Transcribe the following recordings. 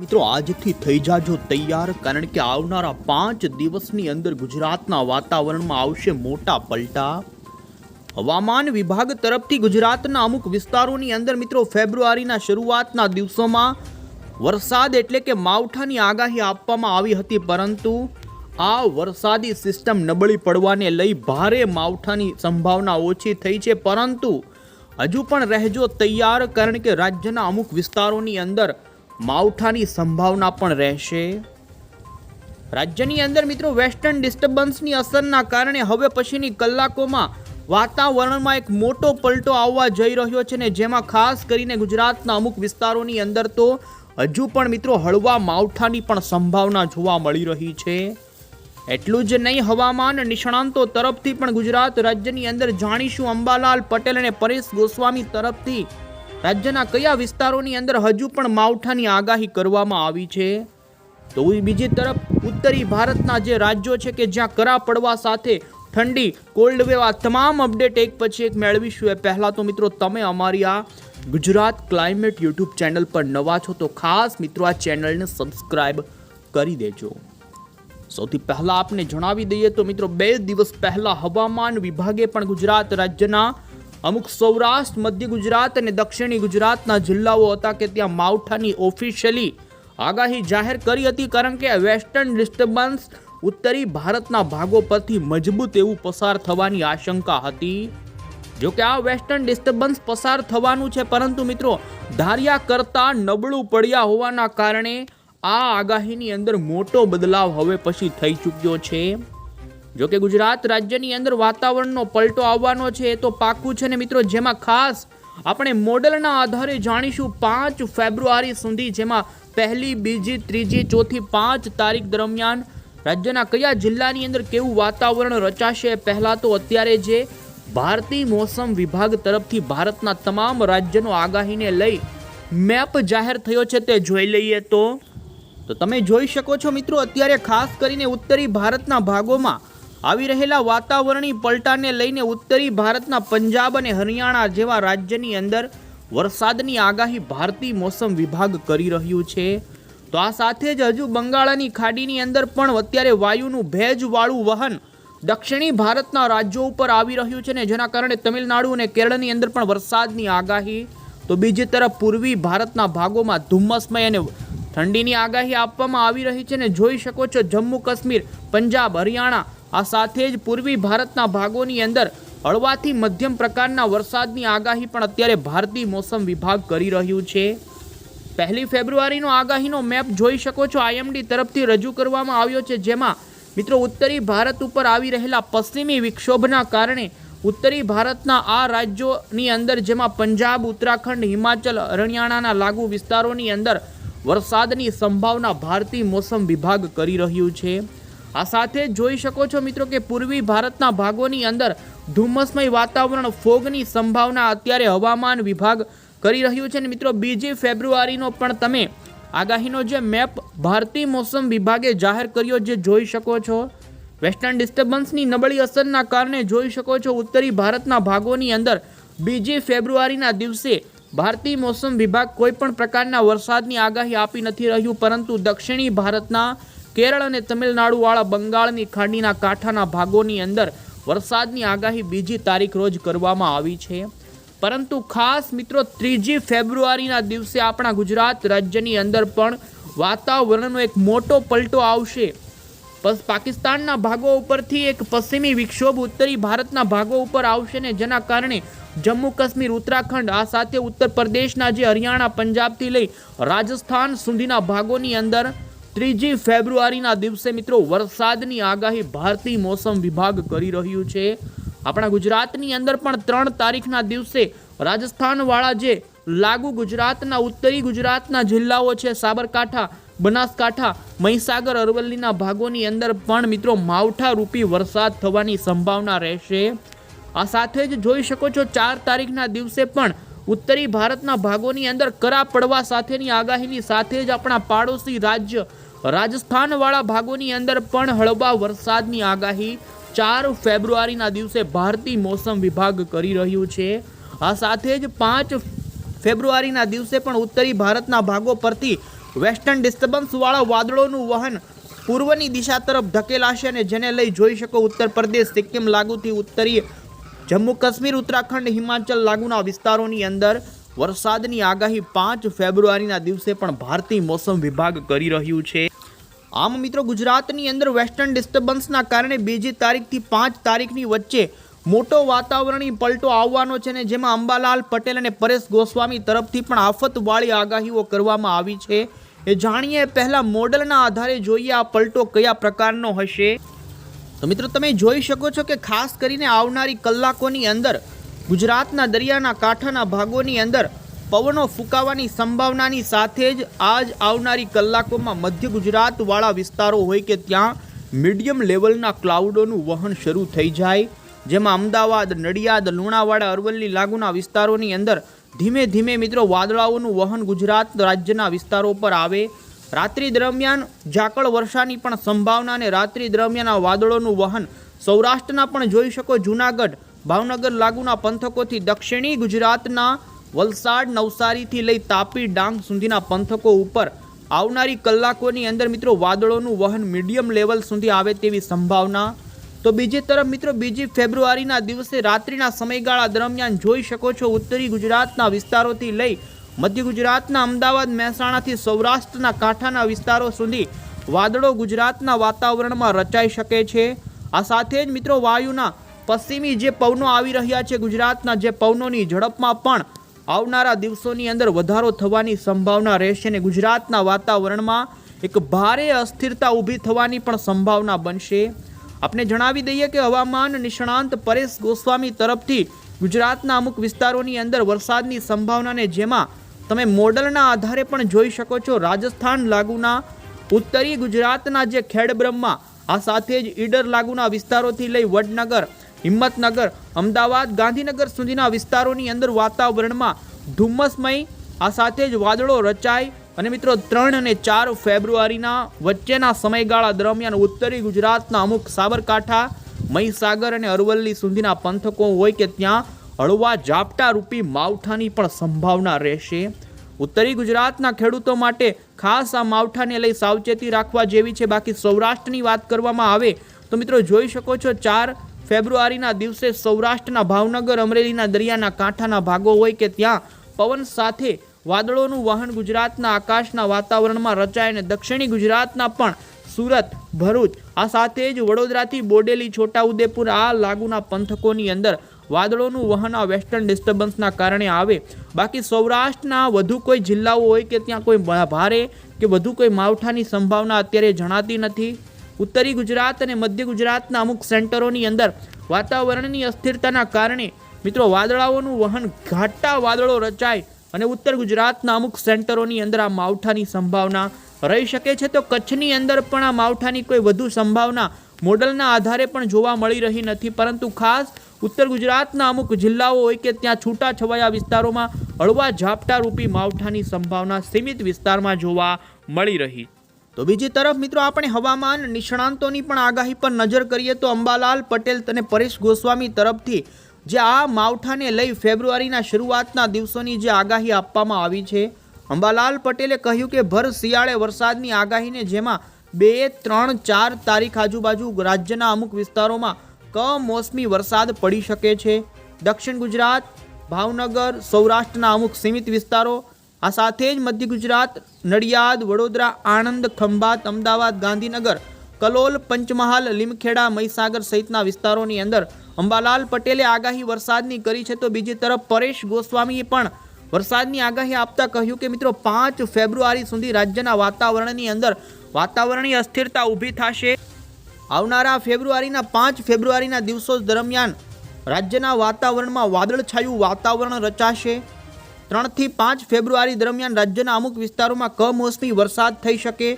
મિત્રો, આજથી થઈ જાજો તૈયાર, કારણ કે આવનારા પાંચ દિવસની અંદર ગુજરાતના વાતાવરણમાં આવશે મોટા પલટા. હવામાન વિભાગ તરફથી ગુજરાતના અમુક વિસ્તારોની અંદર મિત્રો, ફેબ્રુઆરીના શરૂઆતના દિવસોમાં વરસાદ એટલે કે માવઠાની આગાહી આપવામાં આવી હતી, પરંતુ આ વરસાદી સિસ્ટમ નબળી પડવાને લઈ ભારે માવઠાની સંભાવના ઓછી થઈ છે, પરંતુ હજુ પણ રહેજો તૈયાર, કારણ કે રાજ્યના અમુક વિસ્તારોની અંદર માવઠાની સંભાવના પણ રહેશે. રાજ્યની અંદર મિત્રો વેસ્ટર્ન ડિસ્ટર્બન્સની અસરના કારણે હવે પછીની કલાકોમાં વાતાવરણમાં એક મોટો પલટો આવવા જઈ રહ્યો છે ને જેમાં ખાસ કરીને ગુજરાતના અમુક વિસ્તારોની અંદર તો હજુ પણ મિત્રો હળવા માવઠાની પણ સંભાવના જોવા મળી રહી છે. એટલું જ નહીં, હવામાન નિષ્ણાંતો તરફથી પણ ગુજરાત રાજ્યની અંદર જાણીશું અંબાલાલ પટેલ અને પરેશ ગોસ્વામી તરફથી રાજ્યના કયા વિસ્તારોની અંદર હજુ પણ માવઠાની આગાહી કરવામાં આવી છે? તો બીજી તરફ, ઉત્તરી ભારતના જે રાજ્યો છે કે જ્યાં કરા પડવા સાથે ઠંડી, કોલ્ડ વેવ, આ તમામ અપડેટ એક પછી એક મેળવીશું. એ પહેલાં તો મિત્રો તમે અમારી આ ગુજરાત ક્લાઇમેટ યુટ્યુબ ચેનલ પર નવા છો તો ખાસ મિત્રો આ ચેનલને સબસ્ક્રાઇબ કરી દેજો. સૌથી પહેલાં આપને જણાવી દઈએ તો મિત્રો બે દિવસ પહેલાં હવામાન વિભાગે પણ ગુજરાત રાજ્યના અમુક સૌરાષ્ટ્ર, મધ્ય ગુજરાત અને દક્ષિણી ગુજરાતના જિલ્લાઓ હતા કે ત્યાં માવઠાની ઓફિશિયલી આગાહી જાહેર કરી હતી કારણ કે વેસ્ટર્ન ડિસ્ટર્બન્સ ઉત્તરી ભારતના ભાગો પરથી મજબૂત એવું પસાર થવાની આશંકા હતી. જો કે આ વેસ્ટર્ન ડિસ્ટર્બન્સ પસાર થવાનું છે, પરંતુ મિત્રો ધાર્યા કરતા નબળું પડ્યા હોવાના કારણે આ આગાહીની અંદર મોટો બદલાવ હવે પછી થઈ ચૂક્યો છે. જો કે ગુજરાત રાજ્યની અંદર વાતાવરણનો પલટો આવવાનો છે, એ તો પાક્કું છે ને મિત્રો, જેમાં ખાસ આપણે મોડલના આધારે જાણીશું પાંચ ફેબ્રુઆરી સુધી, જેમાં પહેલી, બીજી, ત્રીજી, ચોથી, પાંચ તારીખ દરમિયાન રાજ્યના કયા જિલ્લાની અંદર કેવું વાતાવરણ રચાશે, પહેલાં તો અત્યારે જે ભારતીય મોસમ વિભાગ તરફથી ભારતના તમામ રાજ્યનો આગાહીને લઈ મેપ જાહેર થયો છે તે જોઈ લઈએ તો. તો તમે જોઈ શકો છો મિત્રો, અત્યારે ખાસ કરીને ઉત્તરી ભારતના ભાગોમાં આવી રહેલા વાતાવરણી પલટાને લઈને ઉત્તરી ભારતના પંજાબ અને હરિયાણા જેવા રાજ્યની અંદર વરસાદની આગાહી ભારતીય મોસમ વિભાગ કરી રહ્યું છે. તો આ સાથે જ હજુ બંગાળાની ખાડીની અંદર પણ અત્યારે વાયુનું ભેજવાળું વહન દક્ષિણી ભારતના રાજ્યો ઉપર આવી રહ્યું છે ને જેના કારણે તમિલનાડુ અને કેરળની અંદર પણ વરસાદની આગાહી. તો બીજી તરફ પૂર્વી ભારતના ભાગોમાં ધુમ્મસમય અને ઠંડીની આગાહી આપવામાં આવી રહી છે ને જોઈ શકો છો જમ્મુ કાશ્મીર પંજાબ, હરિયાણા આ સાથે જ પૂર્વી ભારતના ભાગોની અંદર હળવાથી મધ્યમ પ્રકારના વરસાદની આગાહી પણ અત્યારે ભારતીય મોસમ વિભાગ કરી રહ્યું છે. પહેલી ફેબ્રુઆરીનો આગાહીનો મેપ જોઈ શકો છો. આઈએમડી તરફથી રજૂ કરવામાં આવ્યો છે, જેમાં મિત્રો ઉત્તરી ભારત ઉપર આવી રહેલા પશ્ચિમી વિક્ષોભના કારણે ઉત્તરી ભારતના આ રાજ્યોની અંદર, જેમાં પંજાબ, ઉત્તરાખંડ, હિમાચલ, હરિયાણાના લાગુ વિસ્તારોની અંદર વરસાદની સંભાવના ભારતીય મોસમ વિભાગ કરી રહ્યું છે. આ સાથે જોઈ શકો છો મિત્રો કે પૂર્વી ભારતના ભાગોની અંદર ધુમ્મસમય વાતાવરણ, ફોગની સંભાવના અત્યારે હવામાન વિભાગ કરી રહ્યું છે. ને મિત્રો, બીજી ફેબ્રુઆરીનો પણ તમે આગાહીનો જે મેપ ભારતીય મોસમ વિભાગે જાહેર કર્યો જે જોઈ શકો છો. વેસ્ટર્ન ડિસ્ટર્બન્સની નબળી અસરના કારણે જોઈ શકો છો ઉત્તરી ભારતના ભાગોની અંદર બીજી ફેબ્રુઆરીના દિવસે ભારતીય મોસમ વિભાગ કોઈ પણ પ્રકારના વરસાદની આગાહી આપી નથી રહ્યું, પરંતુ દક્ષિણી ભારતના કેરળ અને તમિલનાડુવાળા બંગાળની ખાડીના કાંઠાના ભાગોની અંદર વરસાદની આગાહી બીજી તારીખ રોજ કરવામાં આવી છે. પરંતુ ખાસ મિત્રો, ત્રીજી ફેબ્રુઆરીના દિવસે આપણા ગુજરાત રાજ્યની અંદર પણ વાતાવરણનો એક મોટો પલટો આવશે. પાકિસ્તાનના ભાગો ઉપરથી એક પશ્ચિમી વિક્ષોભ ઉત્તરી ભારતના ભાગો ઉપર આવશે ને જેના કારણે જમ્મુ કાશ્મીર, ઉત્તરાખંડ, આ સાથે ઉત્તર પ્રદેશના જે હરિયાણા, પંજાબથી લઈ રાજસ્થાન સુધીના ભાગોની અંદર ત્રીજી ફેબ્રુઆરીના દિવસે મિત્રો વરસાદની આગાહી ભારતીય મોસમ વિભાગ કરી રહ્યું છે. આપણા ગુજરાતની અંદર પણ ત્રણ તારીખના દિવસે રાજસ્થાનવાળા જે લાગુ ગુજરાતના, ઉત્તરી ગુજરાતના જિલ્લાઓ છે, સાબરકાંઠા, બનાસકાંઠા, મહીસાગર, અરવલ્લીના ભાગોની અંદર પણ મિત્રો માવઠા રૂપી વરસાદ થવાની સંભાવના રહેશે. આ સાથે જ જોઈ શકો છો, ચાર તારીખના દિવસે પણ ઉત્તરી ભારતના ભાગોની અંદર કરા પડવા સાથેની આગાહીની સાથે જ આપણા પાડોશી રાજ્ય રાજસ્થાનવાળા ભાગોની અંદર પણ હળવા વરસાદની આગાહી. ચાર ફેબ્રુઆરીના દિવસે ભારતીય મોસમ વિભાગ કરી રહ્યું છે. આ સાથે જ પાંચ ફેબ્રુઆરીના દિવસે પણ ઉત્તરી ભારતના ભાગો પરથી વેસ્ટર્ન ડિસ્ટર્બન્સવાળા વાદળોનું વહન પૂર્વની દિશા તરફ ધકેલાશે અને જેને લઈ જોઈ શકો ઉત્તર પ્રદેશ, સિક્કિમ લાગુથી ઉત્તરીય જમ્મુ કાશ્મીર, ઉત્તરાખંડ, હિમાચલ લાગુના વિસ્તારોની અંદર વરસાદની આગાહી પાંચ ફેબ્રુઆરીના દિવસે પણ ભારતીય મોસમ વિભાગ કરી રહ્યું છે. આમ મિત્રો ગુજરાતની અંદર વેસ્ટર્ન ડિસ્ટર્બન્સના કારણે બીજી તારીખથી પાંચ તારીખની વચ્ચે મોટો વાતાવરણીય પલટો આવવાનો છે ને જેમાં અંબાલાલ પટેલ અને પરેશ ગોસ્વામી તરફથી પણ આફતવાળી આગાહીઓ કરવામાં આવી છે. એ જાણીએ પહેલાં મોડલના આધારે જોઈએ આ પલટો કયા પ્રકારનો હશે. તો મિત્રો તમે જોઈ શકો છો કે ખાસ કરીને આવનારી કલાકોની અંદર ગુજરાતના દરિયાના કાંઠાના ભાગોની અંદર પવનો ફૂંકાવાની સંભાવનાની સાથે જ આજ આવનારી કલાકોમાં મધ્ય ગુજરાતવાળા વિસ્તારો હોય કે ત્યાં મીડિયમ લેવલના ક્લાઉડોનું વહન શરૂ થઈ જાય. જેમાં અમદાવાદ, નડિયાદ, લુણાવાડા, અરવલ્લી લાગુના વિસ્તારોની અંદર ધીમે ધીમે મિત્રો વાદળાઓનું વહન ગુજરાત રાજ્યના વિસ્તારો પર આવે. રાત્રિ દરમિયાન ઝાકળ વર્ષાની પણ સંભાવના અને રાત્રિ દરમિયાન વાદળોનું વહન સૌરાષ્ટ્રના પણ જોઈ શકો જૂનાગઢ, ભાવનગર લાગુના પંથકોથી દક્ષિણી ગુજરાતના વલસાડ નવસારીથી લઈ તાપી ડાંગ સુધીના પંથકો ઉપર આવનારી કલાકોની અંદર મિત્રો વાદળોનું વહન મીડિયમ લેવલ સુધી આવે તેવી સંભાવના. તો બીજી તરફ મિત્રો બીજી ફેબ્રુઆરીના દિવસે રાત્રિના સમયગાળા દરમિયાન જોઈ શકો છો ઉત્તરી ગુજરાતના વિસ્તારોથી લઈ મધ્ય ગુજરાતના અમદાવાદ, મહેસાણાથી સૌરાષ્ટ્રના કાંઠાના વિસ્તારો સુધી વાદળો ગુજરાતના વાતાવરણમાં રચાઈ શકે છે. આ સાથે જ મિત્રો વાયુના પશ્ચિમી જે પવનો આવી રહ્યા છે ગુજરાતના જે પવનોની ઝડપમાં પણ આવનારા દિવસોની અંદર વધારો થવાની સંભાવના રહેશે અને ગુજરાતના વાતાવરણમાં એક ભારે અસ્થિરતા ઊભી થવાની પણ સંભાવના બનશે. આપણે જણાવી દઈએ કે હવામાન નિષ્ણાંત પરેશ ગોસ્વામી તરફથી ગુજરાતના અમુક વિસ્તારોની અંદર વરસાદની સંભાવનાને જેમાં તમે મોડલના આધારે પણ જોઈ શકો છો. રાજસ્થાન લાગુના, ઉત્તરી ગુજરાતના જે ખેડબ્રહ્મા, આ સાથે જ ઈડર લાગુના વિસ્તારોથી લઈ વડનગર હિંમતનગર, અમદાવાદ, ગાંધીનગર સુધીના વિસ્તારોની અંદર વાતાવરણમાં ધુમ્મસમય, આ સાથે જ વાદળો રચાય. અને મિત્રો, ત્રણ અને ચાર ફેબ્રુઆરીના વચ્ચેના સમયગાળા દરમિયાન ઉત્તરી ગુજરાતના અમુક સાબરકાંઠા, મહીસાગર અને અરવલ્લી સુધીના પંથકો હોય કે ત્યાં હળવા ઝાપટા રૂપી માવઠાની પણ સંભાવના રહેશે. ઉત્તરી ગુજરાતના ખેડૂતો માટે ખાસ આ માવઠાને લઈ સાવચેતી રાખવા જેવી છે. બાકી સૌરાષ્ટ્રની વાત કરવામાં આવે તો મિત્રો, જોઈ શકો છો ચાર ફેબ્રુઆરીના દિવસે સૌરાષ્ટ્રના ભાવનગર, અમરેલીના દરિયાના કાંઠાના ભાગો હોય કે ત્યાં પવન સાથે વાદળોનું વહન ગુજરાતના આકાશના વાતાવરણમાં રચાય અને દક્ષિણી ગુજરાતના પણ સુરત, ભરૂચ, આ સાથે જ વડોદરાથી બોડેલી, છોટાઉદેપુર, આ લાગુના પંથકોની અંદર વાદળોનું વહન આ વેસ્ટર્ન ડિસ્ટર્બન્સના કારણે આવે. બાકી સૌરાષ્ટ્રના વધુ કોઈ જિલ્લાઓ હોય કે ત્યાં કોઈ ભારે કે વધુ કોઈ માવઠાની સંભાવના અત્યારે જણાતી નથી. ઉત્તરી ગુજરાત અને મધ્ય ગુજરાતના અમુક સેન્ટરોની અંદર વાતાવરણની અસ્થિરતાના કારણે મિત્રો વાદળાઓનું વહન ઘાટા વાદળો રચાય અને ઉત્તર ગુજરાતના અમુક સેન્ટરોની અંદર આ માવઠાની સંભાવના રહી શકે છે. તો કચ્છની અંદર પણ આ માવઠાની કોઈ વધુ સંભાવના મોડલના આધારે પણ જોવા મળી રહી નથી. પરંતુ ખાસ ઉત્તર ગુજરાતના અમુક જિલ્લાઓ હોય કે ત્યાં છૂટાછવાયા વિસ્તારોમાં હળવા ઝાપટા રૂપી માવઠાની સંભાવના સીમિત વિસ્તારમાં જોવા મળી રહી તો બીજી તરફ મિત્રો આપણે હવામાન નિષ્ણાંતોની પણ આગાહી પર નજર કરીએ તો અંબાલાલ પટેલ અને પરેશ ગોસ્વામી તરફથી જે આ માવઠાને લઈ ફેબ્રુઆરીના શરૂઆતના દિવસોની જે આગાહી આપવામાં આવી છે. અંબાલાલ પટેલે કહ્યું કે ભર શિયાળે વરસાદની આગાહીને જેમાં બે, ત્રણ, ચાર તારીખ આજુબાજુ રાજ્યના અમુક વિસ્તારોમાં કમોસમી વરસાદ પડી શકે છે. દક્ષિણ ગુજરાત, ભાવનગર, સૌરાષ્ટ્રના અમુક સીમિત વિસ્તારો આ સાથે જ મધ્ય ગુજરાત, નડિયાદ, વડોદરા, આણંદ ખંભાત અમદાવાદ, ગાંધીનગર, કલોલ, પંચમહાલ, લીમખેડા, મહીસાગર સહિતના વિસ્તારોની અંદર અંબાલાલ પટેલે આગાહી વરસાદની કરી છે તો બીજી તરફ પરેશ ગોસ્વામીએ પણ વરસાદની આગાહી આપતા કહ્યું કે મિત્રો પાંચ ફેબ્રુઆરી સુધી રાજ્યના વાતાવરણની અંદર વાતાવરણીય અસ્થિરતા ઊભી થશે. આવનારા ફેબ્રુઆરીના પાંચ ફેબ્રુઆરીના દિવસો દરમિયાન રાજ્યના વાતાવરણમાં વાદળછાયું વાતાવરણ રચાશે. ત્રણથી પાંચ ફેબ્રુઆરી દરમિયાન રાજ્યના અમુક વિસ્તારોમાં કમોસમી વરસાદ થઈ શકે.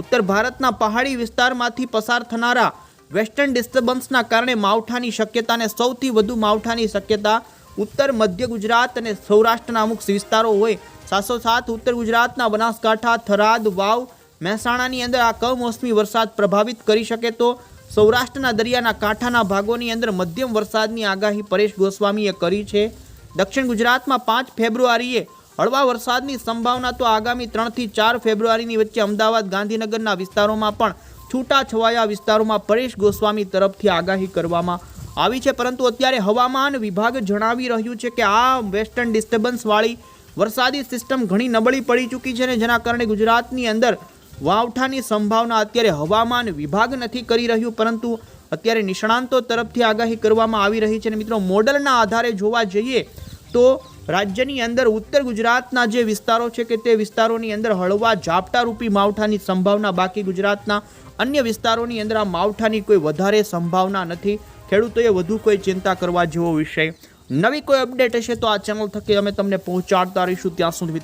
ઉત્તર ભારતના પહાડી વિસ્તારમાંથી પસાર થનારા વેસ્ટર્ન ડિસ્ટર્બન્સના કારણે માવઠાની શક્યતાને સૌથી વધુ માવઠાની શક્યતા ઉત્તર, મધ્ય ગુજરાત અને સૌરાષ્ટ્રના અમુક વિસ્તારો હોય. સાથોસાથ ઉત્તર ગુજરાતના બનાસકાંઠા, થરાદ, વાવ, મહેસાણાની અંદર આ કમોસમી વરસાદ પ્રભાવિત કરી શકે તો સૌરાષ્ટ્રના દરિયાના કાંઠાના ભાગોની અંદર મધ્યમ વરસાદની આગાહી પરેશ ગોસ્વામીએ કરી છે. દક્ષિણ ગુજરાતમાં પાંચ ફેબ્રુઆરીએ હળવા વરસાદની સંભાવના તો આગામી ત્રણથી ચાર ફેબ્રુઆરીની વચ્ચે અમદાવાદ, ગાંધીનગરના વિસ્તારોમાં પણ છૂટાછવાયા વિસ્તારોમાં પરેશ ગોસ્વામી તરફથી આગાહી કરવામાં આવી છે. પરંતુ અત્યારે હવામાન વિભાગ જણાવી રહ્યું છે કે આ વેસ્ટર્ન ડિસ્ટર્બન્સવાળી વરસાદી સિસ્ટમ ઘણી નબળી પડી ચૂકી છે ને જેના કારણે ગુજરાતની અંદર વાવઠાની સંભાવના અત્યારે હવામાન વિભાગ નથી કરી રહ્યું, પરંતુ અત્યારે નિષ્ણાંતો તરફથી આગાહી કરવામાં આવી રહી છે. અને મિત્રો, મોડલના આધારે જોવા જઈએ તો રાજ્યની અંદર ઉત્તર ગુજરાતના જે વિસ્તારો છે કે તે વિસ્તારોની અંદર હળવા ઝાપટારૂપી માવઠાની સંભાવના બાકી ગુજરાતના અન્ય વિસ્તારોની અંદર આ માવઠાની કોઈ વધારે સંભાવના નથી. ખેડૂતોએ વધુ કોઈ ચિંતા કરવા જેવો વિષય. નવી કોઈ અપડેટ હશે તો આ ચેનલ થકી અમે તમને પહોંચાડતા રહીશું. ત્યાં સુધી